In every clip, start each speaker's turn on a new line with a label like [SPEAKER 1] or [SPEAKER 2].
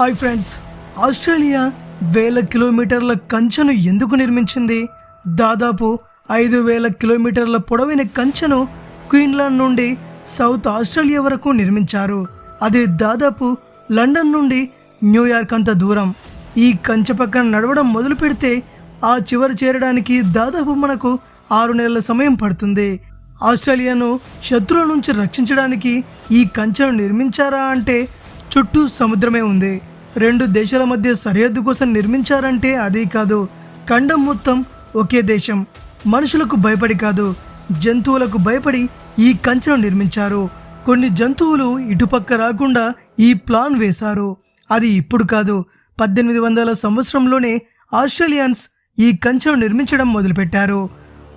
[SPEAKER 1] Hi friends Australia వేల కిలోమీటర్ల కంచెను ఎందుకు నిర్మించింది? దాదాపు ఐదు వేల కిలోమీటర్ల పొడవైన కంచెను క్వీన్లాండ్ నుండి సౌత్ ఆస్ట్రేలియా వరకు నిర్మించారు. అది దాదాపు లండన్ నుండి న్యూయార్క్ అంత దూరం. ఈ కంచె పక్కన నడవడం మొదలు పెడితే ఆ చివరి చేరడానికి దాదాపు మనకు ఆరు నెలల సమయం పడుతుంది. ఆస్ట్రేలియాను శత్రువుల నుంచి రక్షించడానికి ఈ కంచెను నిర్మించారా అంటే చుట్టూ సముద్రమే ఉంది. రెండు దేశాల మధ్య సరిహద్దు కోసం నిర్మించారంటే అదే కాదు. ఖండం మొత్తం ఒకే దేశం. మనుషులకు భయపడి కాదు. జంతువులకు భయపడి ఈ కంచెను నిర్మించారు. కొన్ని జంతువులు ఇటుపక్క రాకుండా ఈ ప్లాన్ వేశారు. అది ఇప్పుడు కాదు. పద్దెనిమిది వందల సంవత్సరంలోనే ఆస్ట్రేలియన్స్ ఈ కంచెను నిర్మించడం మొదలుపెట్టారు.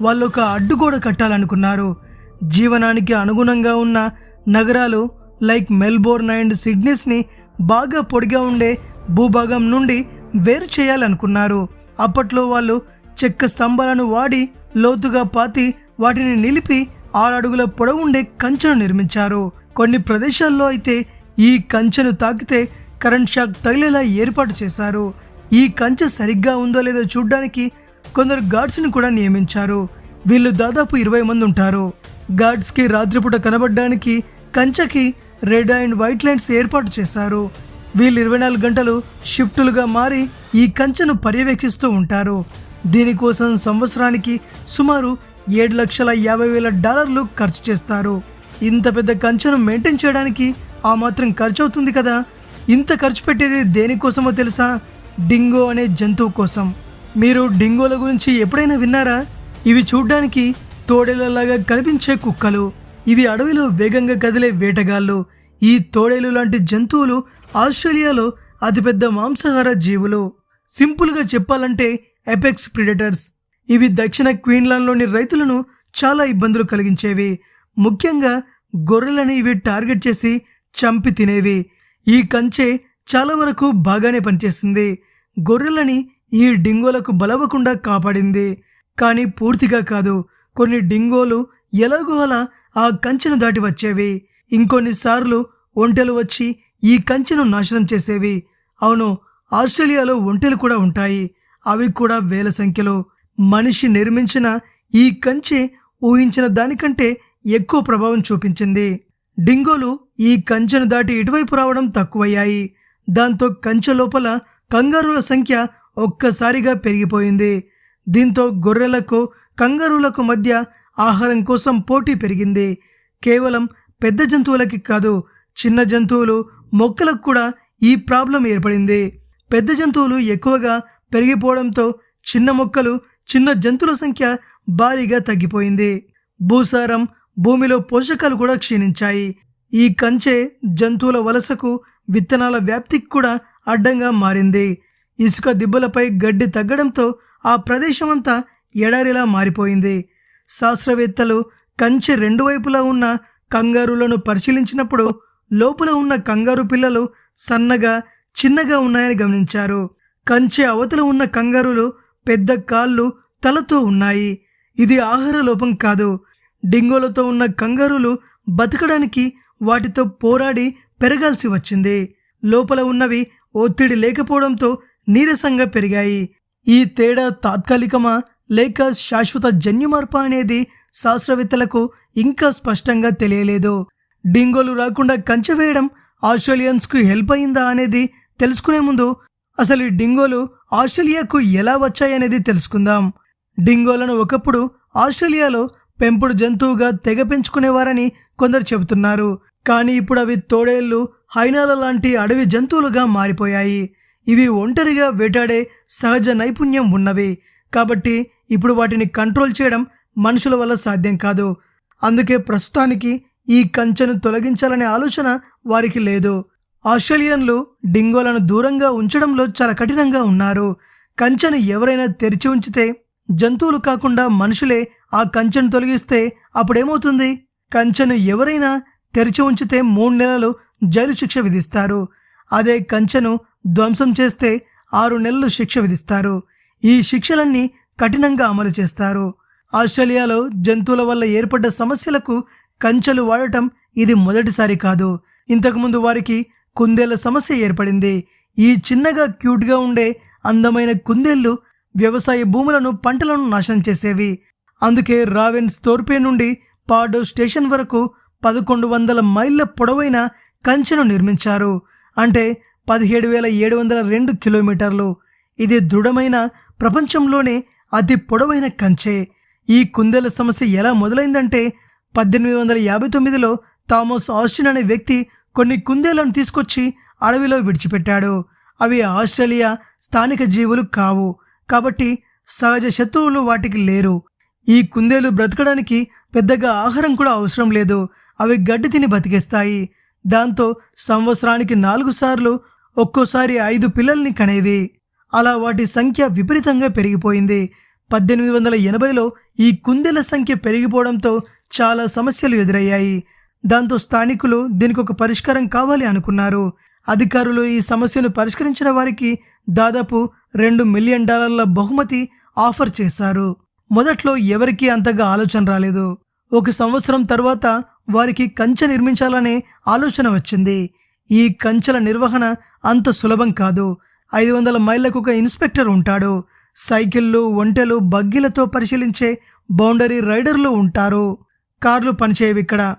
[SPEAKER 1] వాళ్ళు ఒక అడ్డుగోడ కట్టాలనుకున్నారు. జీవనానికి అనుగుణంగా ఉన్న నగరాలు లైక్ మెల్బోర్న్ అండ్ సిడ్నీస్ని బాగా పొడిగా ఉండే భూభాగం నుండి వేరు చేయాలనుకున్నారు. అప్పట్లో వాళ్ళు చెక్క స్తంభాలను వాడి లోతుగా పాతి వాటిని నిలిపి ఆరడుగుల పొడవుండే కంచెను నిర్మించారు. కొన్ని ప్రదేశాల్లో అయితే ఈ కంచెను తాకితే కరెంట్ షాక్ తగిలేలా ఏర్పాటు చేశారు. ఈ కంచె సరిగ్గా ఉందో లేదో చూడ్డానికి కొందరు గార్డ్స్ని కూడా నియమించారు. వీళ్ళు దాదాపు ఇరవై మంది ఉంటారు. గార్డ్స్కి రాత్రిపూట కనబడడానికి కంచెకి రెడ్ అండ్ వైట్ లైన్స్ ఏర్పాటు చేశారు. వీళ్ళు ఇరవై నాలుగు గంటలు షిఫ్టులుగా మారి ఈ కంచెను పర్యవేక్షిస్తూ ఉంటారు. దీనికోసం సంవత్సరానికి సుమారు ఏడు లక్షల యాభై వేల డాలర్లు ఖర్చు చేస్తారు. ఇంత పెద్ద కంచెను మెయింటైన్ చేయడానికి ఆ మాత్రం ఖర్చు అవుతుంది కదా? ఇంత ఖర్చు పెట్టేది దేనికోసమో తెలుసా? డింగో అనే జంతువు కోసం. మీరు డింగోల గురించి ఎప్పుడైనా విన్నారా? ఇవి చూడ్డానికి తోడేలలాగా కనిపించే కుక్కలు. ఇవి అడవిలో వేగంగా కదిలే వేటగాళ్ళు. ఈ తోడేలు లాంటి జంతువులు ఆస్ట్రేలియాలో అతిపెద్ద మాంసాహార జీవులు. సింపుల్గా చెప్పాలంటే ఎపెక్స్ ప్రిడేటర్స్. ఇవి దక్షిణ క్వీన్లాండ్లోని రైతులను చాలా ఇబ్బందులు కలిగించేవి. ముఖ్యంగా గొర్రెలని ఇవి టార్గెట్ చేసి చంపి తినేవి. ఈ కంచె చాలా వరకు బాగానే పనిచేస్తుంది. గొర్రెలని ఈ డింగోలకు బలవకుండా కాపాడింది. కానీ పూర్తిగా కాదు. కొన్ని డింగోలు ఎలాగో అలా ఆ కంచెను దాటి వచ్చేవి. ఇంకొన్నిసార్లు ఒంటెలు వచ్చి ఈ కంచెను నాశనం చేసేవి. అవును ఆస్ట్రేలియాలో ఒంటెలు కూడా ఉంటాయి. అవి కూడా వేల సంఖ్యలో. మనిషి నిర్మించిన ఈ కంచె ఊహించిన దానికంటే ఎక్కువ ప్రభావం చూపించింది. డింగోలు ఈ కంచెను దాటి ఇటువైపు రావడం తక్కువయ్యాయి. దాంతో కంచె లోపల కంగారుల సంఖ్య ఒక్కసారిగా పెరిగిపోయింది. దీంతో గొర్రెలకు కంగారులకు మధ్య ఆహారం కోసం పోటీ పెరిగింది. కేవలం పెద్ద జంతువులకి కాదు చిన్న జంతువులు మొక్కలకు కూడా ఈ ప్రాబ్లం ఏర్పడింది. పెద్ద జంతువులు ఎక్కువగా పెరిగిపోవడంతో చిన్న మొక్కలు చిన్న జంతువుల సంఖ్య భారీగా తగ్గిపోయింది. భూసారం భూమిలో పోషకాలు కూడా క్షీణించాయి. ఈ కంచె జంతువుల వలసకు విత్తనాల వ్యాప్తికి కూడా అడ్డంగా మారింది. ఇసుక దిబ్బలపై గడ్డి తగ్గడంతో ఆ ప్రదేశమంతా ఎడారిలా మారిపోయింది. శాస్త్రవేత్తలు కంచె రెండు వైపులా ఉన్న కంగారులను పరిశీలించినప్పుడు లోపల ఉన్న కంగారు పిల్లలు సన్నగా చిన్నగా ఉన్నాయని గమనించారు. కంచె అవతల ఉన్న కంగారులు పెద్ద కాళ్ళు తలతో ఉన్నాయి. ఇది ఆహార లోపం కాదు. డింగోలతో ఉన్న కంగారులు బతకడానికి వాటితో పోరాడి పెరగాల్సి వచ్చింది. లోపల ఉన్నవి ఒత్తిడి లేకపోవడంతో నీరసంగా పెరిగాయి. ఈ తేడా తాత్కాలికమా? లేక శాశ్వత జన్యుమార్ప అనేది శాస్త్రవేత్తలకు ఇంకా స్పష్టంగా తెలియలేదు. డింగోలు రాకుండా కంచె వేయడం ఆస్ట్రేలియన్స్కు హెల్ప్ అయిందా అనేది తెలుసుకునే ముందు అసలు ఈ డింగోలు ఆస్ట్రేలియాకు ఎలా వచ్చాయనేది తెలుసుకుందాం. డింగోలను ఒకప్పుడు ఆస్ట్రేలియాలో పెంపుడు జంతువుగా తెగ పెంచుకునేవారని కొందరు చెబుతున్నారు. కానీ ఇప్పుడు అవి తోడేళ్ళు హైనాల లాంటి అడవి జంతువులుగా మారిపోయాయి. ఇవి ఒంటరిగా వేటాడే సహజ నైపుణ్యం ఉన్నవి. కాబట్టి ఇప్పుడు వాటిని కంట్రోల్ చేయడం మనుషుల వల్ల సాధ్యం కాదు. అందుకే ప్రస్తుతానికి ఈ కంచెను తొలగించాలనే ఆలోచన వారికి లేదు. ఆస్ట్రేలియన్లు డింగోలను దూరంగా ఉంచడంలో చాలా కఠినంగా ఉన్నారు. కంచెను ఎవరైనా తెరిచి ఉంచితే జంతువులు కాకుండా మనుషులే ఆ కంచెను తొలగిస్తే అప్పుడేమవుతుంది? కంచెను ఎవరైనా తెరిచి ఉంచితే మూడు నెలలు జైలు శిక్ష విధిస్తారు. అదే కంచెను ధ్వంసం చేస్తే ఆరు నెలలు శిక్ష విధిస్తారు. ఈ శిక్షలన్నీ కఠినంగా అమలు చేస్తారు. ఆస్ట్రేలియాలో జంతువుల వల్ల ఏర్పడ్డ సమస్యలకు కంచెలు వాడటం ఇది మొదటిసారి కాదు. ఇంతకుముందు వారికి కుందేళ్ళ సమస్య ఏర్పడింది. ఈ చిన్నగా క్యూట్గా ఉండే అందమైన కుందేళ్ళు వ్యవసాయ భూములను పంటలను నాశనం చేసేవి. అందుకే రావెన్స్ తోర్పే నుండి పాడో స్టేషన్ వరకు పదకొండు వందల మైళ్ళ పొడవైన కంచెను నిర్మించారు. అంటే పదిహేడు వేల ఏడు వందల రెండు కిలోమీటర్లు. ఇది దృఢమైన ప్రపంచంలోనే అతి పొడవైన కంచె. ఈ కుందేల సమస్య ఎలా మొదలైందంటే పద్దెనిమిది వందల యాభై తొమ్మిదిలో థామస్ ఆస్టిన్ అనే వ్యక్తి కొన్ని కుందేలను తీసుకొచ్చి అడవిలో విడిచిపెట్టాడు. అవి ఆస్ట్రేలియా స్థానిక జీవులు కావు. కాబట్టి సహజ శత్రువులు వాటికి లేరు. ఈ కుందేలు బ్రతకడానికి పెద్దగా ఆహారం కూడా అవసరం లేదు. అవి గడ్డి తిని బతికేస్తాయి. దాంతో సంవత్సరానికి నాలుగు సార్లు ఒక్కోసారి ఐదు పిల్లల్ని కనేవి. అలా వాటి సంఖ్య విపరీతంగా పెరిగిపోయింది. పద్దెనిమిది వందల ఎనభైలో ఈ కుందేల సంఖ్య పెరిగిపోవడంతో చాలా సమస్యలు ఎదురయ్యాయి. దాంతో స్థానికులు దీనికి ఒక పరిష్కారం కావాలి అనుకున్నారు. అధికారులు ఈ సమస్యను పరిష్కరించిన వారికి దాదాపు రెండు మిలియన్ డాలర్ల బహుమతి ఆఫర్ చేశారు. మొదట్లో ఎవరికీ అంతగా ఆలోచన రాలేదు. ఒక సంవత్సరం తర్వాత వారికి కంచె నిర్మించాలనే ఆలోచన వచ్చింది. ఈ కంచెల నిర్వహణ అంత సులభం కాదు. ఐదు వందల మైళ్ళకు ఒక ఇన్స్పెక్టర్ ఉంటాడు. సైకిళ్ళు ఒంటెలు బగ్గీలతో పరిశీలించే బౌండరీ రైడర్లు ఉంటారు. కార్లు పనిచేయవి ఇక్కడ.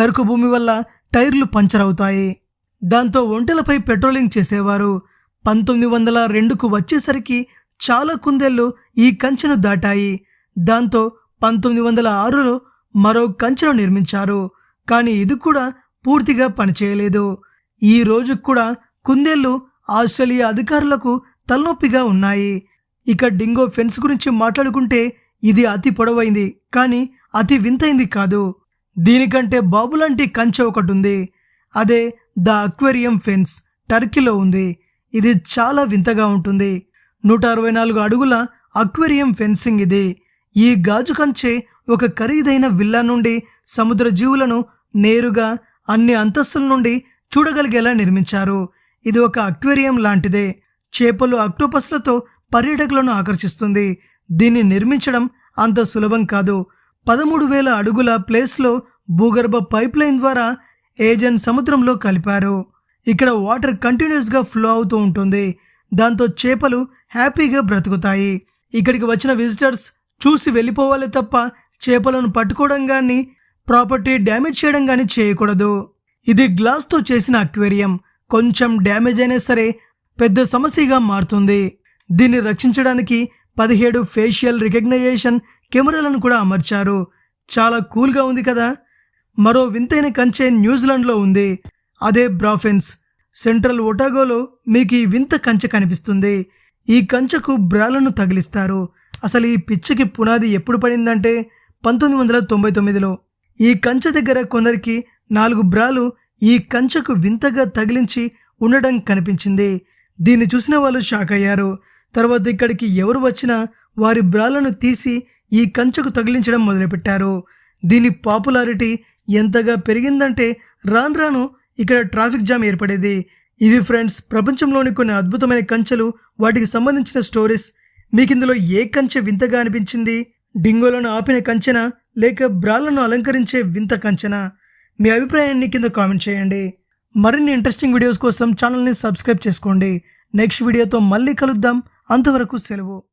[SPEAKER 1] గరుకు భూమి వల్ల టైర్లు పంచర్ అవుతాయి దాంతో ఒంటెలపై పెట్రోలింగ్ చేసేవారు. పంతొమ్మిది వందల రెండుకు వచ్చేసరికి చాలా కుందేళ్ళు ఈ కంచెను దాటాయి. దాంతో పంతొమ్మిది వందల ఆరులో మరో కంచెను నిర్మించారు. కానీ ఇది కూడా పూర్తిగా పనిచేయలేదు. ఈ రోజు కూడా కుందేళ్ళు ఆస్ట్రేలియా అధికారులకు తలనొప్పిగా ఉన్నాయి. ఇక డింగో ఫెన్స్ గురించి మాట్లాడుకుంటే ఇది అతి పొడవైంది కానీ అతి వింతైంది కాదు. దీనికంటే బాబులాంటి కంచె ఒకటి ఉంది అదే ద అక్వేరియం ఫెన్స్ టర్కీలో ఉంది. ఇది చాలా వింతగా ఉంటుంది. నూట అరవై నాలుగు అడుగుల అక్వేరియం ఫెన్సింగ్ ఇది. ఈ గాజు కంచె ఒక ఖరీదైన విల్లా నుండి సముద్ర జీవులను నేరుగా అన్ని అంతస్తుల నుండి చూడగలిగేలా నిర్మించారు. ఇది ఒక అక్వేరియం లాంటిదే. చేపలు అక్టోపస్లతో పర్యాటకులను ఆకర్షిస్తుంది. దీన్ని నిర్మించడం అంత సులభం కాదు. పదమూడు వేల అడుగుల ప్లేస్లో భూగర్భ పైప్ లైన్ ద్వారా ఏజెన్ సముద్రంలో కలిపారు. ఇక్కడ వాటర్ కంటిన్యూస్గా ఫ్లో అవుతూ ఉంటుంది. దాంతో చేపలు హ్యాపీగా బ్రతుకుతాయి. ఇక్కడికి వచ్చిన విజిటర్స్ చూసి వెళ్ళిపోవాలి తప్ప చేపలను పట్టుకోవడం కానీ ప్రాపర్టీ డ్యామేజ్ చేయడం కానీ చేయకూడదు. ఇది గ్లాస్తో చేసిన అక్వేరియం. కొంచెం డ్యామేజ్ అయినా సరే పెద్ద సమస్యగా మారుతుంది. దీన్ని రక్షించడానికి పదిహేడు ఫేషియల్ రికగ్నైజేషన్ కెమెరాలను కూడా అమర్చారు. చాలా కూల్గా ఉంది కదా? మరో వింతైన కంచె న్యూజిలాండ్లో ఉంది. అదే బ్రాఫెన్స్ సెంట్రల్ ఒటాగోలో మీకు ఈ వింత కంచె కనిపిస్తుంది. ఈ కంచెకు బ్రాలను తగిలిస్తారు. అసలు ఈ పిచ్చకి పునాది ఎప్పుడు పడిందంటే పంతొమ్మిది వందల తొంభై తొమ్మిదిలో. ఈ కంచె దగ్గర కొందరికి నాలుగు బ్రాలు ఈ కంచెకు వింతగా తగిలించి ఉండడం కనిపించింది. దీన్ని చూసిన వాళ్ళు షాక్ అయ్యారు తర్వాత ఇక్కడికి ఎవరు వచ్చినా వారి బ్రాలను తీసి ఈ కంచెకు తగిలించడం మొదలుపెట్టారు. దీని పాపులారిటీ ఎంతగా పెరిగిందంటే రాను రాను ఇక్కడ ట్రాఫిక్ జామ్ ఏర్పడేది. ఇవి ఫ్రెండ్స్ ప్రపంచంలోని కొన్ని అద్భుతమైన కంచెలు వాటికి సంబంధించిన స్టోరీస్. మీకు ఇందులో ఏ కంచె వింతగా అనిపించింది? డింగోలను ఆపిన కంచెనా? లేక బ్రాలను అలంకరించే వింత కంచెనా? మీ అభిప్రాయాన్ని కింద కామెంట్ చేయండి. మరిన్ని ఇంట్రెస్టింగ్ వీడియోస్ కోసం ఛానల్ని సబ్స్క్రైబ్ చేసుకోండి. నెక్స్ట్ వీడియోతో మళ్ళీ కలుద్దాం. అంతవరకు సెలవు.